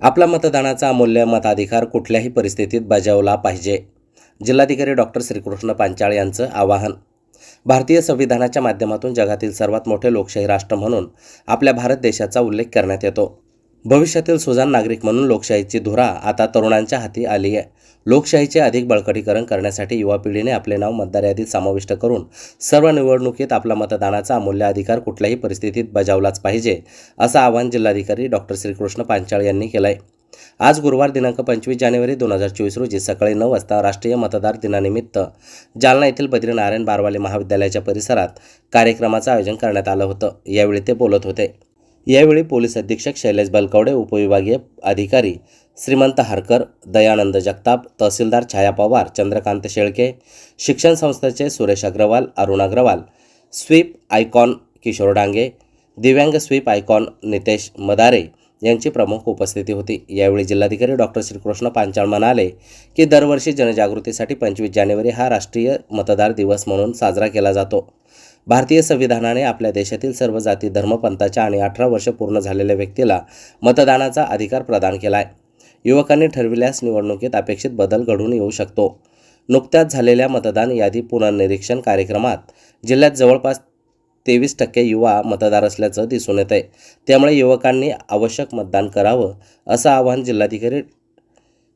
आपला मतदानाचा अमूल्य मताधिकार कुठल्याही परिस्थितीत बजावला पाहिजे. जिल्हाधिकारी डॉक्टर श्रीकृष्ण पांचाळ यांचं आवाहन. भारतीय संविधानाच्या माध्यमातून जगातील सर्वात मोठे लोकशाही राष्ट्र म्हणून आपल्या भारत देशाचा उल्लेख करण्यात येतो. भविष्यातील सुजाण नागरिक म्हणून लोकशाहीची धुरा आता तरुणांच्या हाती आली आहे लोकशाहीचे अधिक बळकटीकरण करण्यासाठी युवा पिढीने आपले नाव मतदार यादीत समाविष्ट करून सर्व निवडणुकीत आपला मतदानाचा अमूल्य अधिकार कुठल्याही परिस्थितीत बजावलाच पाहिजे असं आवाहन जिल्हाधिकारी डॉक्टर श्रीकृष्ण पांचाळ यांनी केलं आहे आज गुरुवार दिनांक पंचवीस जानेवारी दोन हजार चोवीस रोजी सकाळी नऊ वाजता राष्ट्रीय मतदार दिनानिमित्त जालना येथील बद्रीनारायण बारवाले महाविद्यालयाच्या परिसरात कार्यक्रमाचं आयोजन करण्यात आलं होतं. यावेळी ते बोलत होते. यावेळी पोलीस अधीक्षक शैलेश बलकवडे उपविभागीय अधिकारी श्रीमंत हरकर दयानंद जगताप तहसीलदार छाया पवार चंद्रकांत शेळके शिक्षण संस्थेचे सुरेश अग्रवाल अरुण अग्रवाल स्वीप आयकॉन किशोर डांगे दिव्यांग स्वीप आयकॉन नितेश मदारे यांची प्रमुख उपस्थिती होती. यावेळी जिल्हाधिकारी डॉक्टर श्रीकृष्ण पांचाळ म्हणाले की दरवर्षी जनजागृतीसाठी पंचवीस जानेवारी हा राष्ट्रीय मतदार दिवस म्हणून साजरा केला जातो. भारतीय संविधानाने आपल्या देशातील सर्व जाती धर्मपंथाच्या आणि अठरा वर्ष पूर्ण झालेल्या व्यक्तीला मतदानाचा अधिकार प्रदान केला आहे युवकांनी ठरविल्यास निवडणुकीत अपेक्षित बदल घडून येऊ शकतो. नुकत्याच झालेल्या मतदान यादी पुनर्निरीक्षण कार्यक्रमात जिल्ह्यात जवळपास तेवीस टक्के युवा मतदार असल्याचं दिसून येत आहे त्यामुळे युवकांनी आवश्यक मतदान करावं असं आवाहन जिल्हाधिकारी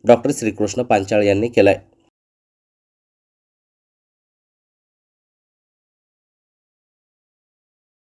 डॉक्टर श्रीकृष्ण पांचाळ यांनी केलं आहे